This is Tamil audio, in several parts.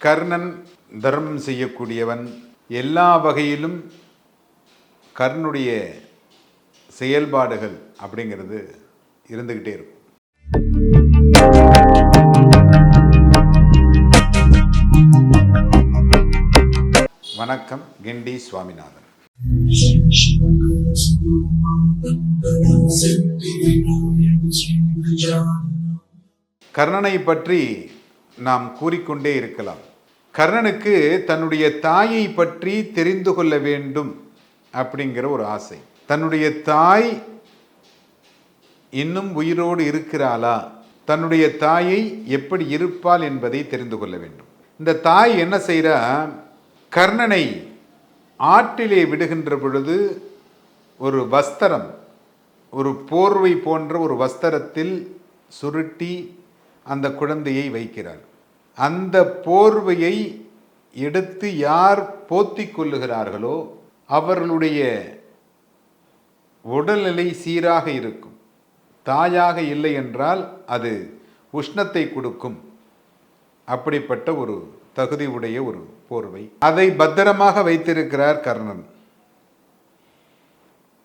கர்ணன் தர்மம் செய்யக்கூடியவன் எல்லா வகையிலும் கர்ணனுடைய செயல்பாடுகள் அப்படிங்கிறது இருந்துக்கிட்டே இருக்கும். வணக்கம் கிண்டி சுவாமிநாதன். கர்ணனை பற்றி நாம் கூறிக்கொண்டே இருக்கலாம். கர்ணனுக்கு தன்னுடைய தாயை பற்றி தெரிந்து கொள்ள வேண்டும் அப்படிங்கிற ஒரு ஆசை. தன்னுடைய தாய் இன்னும் உயிரோடு இருக்கிறாளா? தன்னுடைய தாயை எப்படி இருப்பாள் என்பதை தெரிந்து கொள்ள வேண்டும். இந்த தாய் என்ன செய்கிறா கர்ணனை ஆற்றிலே விடுகின்ற பொழுது ஒரு வஸ்திரம் ஒரு போர்வை போன்ற ஒரு வஸ்திரத்தில் சுருட்டி அந்த குழந்தையை வைக்கிறாள். அந்த போர்வையை எடுத்து யார் போத்தி கொள்ளுகிறார்களோ அவர்களுடைய உடல்நிலை சீராக இருக்கும். தாயாக இல்லை என்றால் அது உஷ்ணத்தை கொடுக்கும். அப்படிப்பட்ட ஒரு தகுதி உடைய ஒரு போர்வை. அதை பத்திரமாக வைத்திருக்கிறார் கர்ணன்.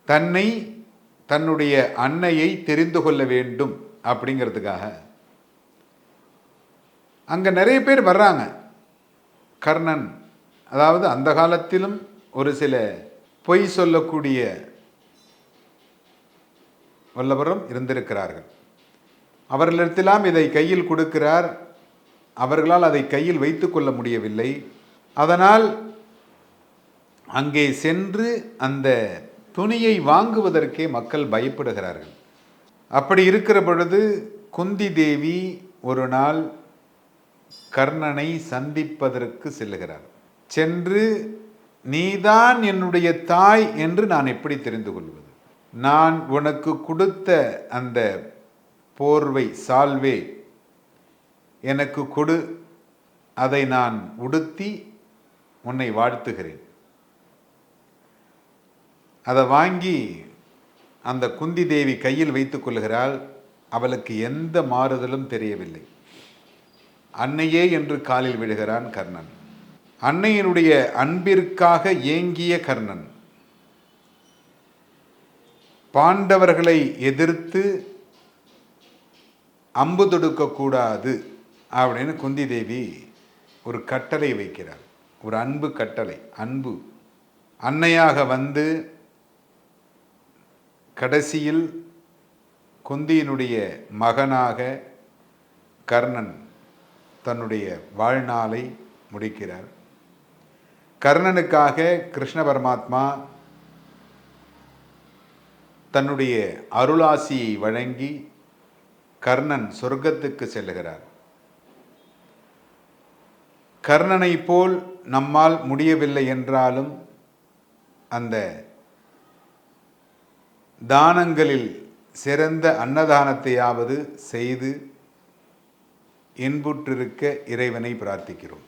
தன்னை தன்னுடைய அன்னையை தெரிந்து கொள்ள வேண்டும் அப்படிங்கிறதுக்காக. அங்கே நிறைய பேர் வர்றாங்க. கர்ணன் அதாவது அந்த காலத்திலும் ஒரு சில பொய் சொல்லக்கூடிய வல்லவரும் இருந்திருக்கிறார்கள். அவர்களிடத்திலாம் இதை கையில் கொடுக்கிறார். அவர்களால் அதை கையில் வைத்து கொள்ள முடியவில்லை. அதனால் அங்கே சென்று அந்த துணியை வாங்குவதற்கே மக்கள் பயப்படுகிறார்கள். அப்படி இருக்கிற பொழுது குந்தி தேவி ஒரு நாள் கர்ணனை சந்திப்பதற்கு செல்லுகிறார். சென்று நீதான் என்னுடைய தாய் என்று நான் எப்படி தெரிந்து கொள்வது? நான் உனக்கு கொடுத்த அந்த போர்வை சால்வே எனக்கு கொடு அதை நான் உடுத்தி உன்னை வாழ்த்துகிறேன். அதை வாங்கி அந்த குந்தி தேவி கையில் வைத்துக் கொள்கிறாள் அவளுக்கு எந்த மாறுதலும் தெரியவில்லை. அன்னையே என்று காலில் விழுகிறான் கர்ணன். அன்னையினுடைய அன்பிற்காக ஏங்கிய கர்ணன். பாண்டவர்களை எதிர்த்து அம்பு தொடுக்கக்கூடாது அப்படின்னு குந்தி தேவி ஒரு கட்டளை வைக்கிறார். ஒரு அன்பு கட்டளை அன்பு. அன்னையாக வந்து கடைசியில் குந்தியினுடைய மகனாக கர்ணன் தன்னுடைய வாழ்நாளை முடிக்கிறார். கர்ணனுக்காக கிருஷ்ண பரமாத்மா தன்னுடைய அருளாசியை வழங்கி கர்ணன் சொர்க்கத்துக்கு செல்லுகிறார். கர்ணனை போல் நம்மால் முடியவில்லை என்றாலும் அந்த தானங்களில் சிறந்த அன்னதானத்தையாவது செய்து இன்புற்றிருக்க இறைவனை பிரார்த்திக்கிறோம்.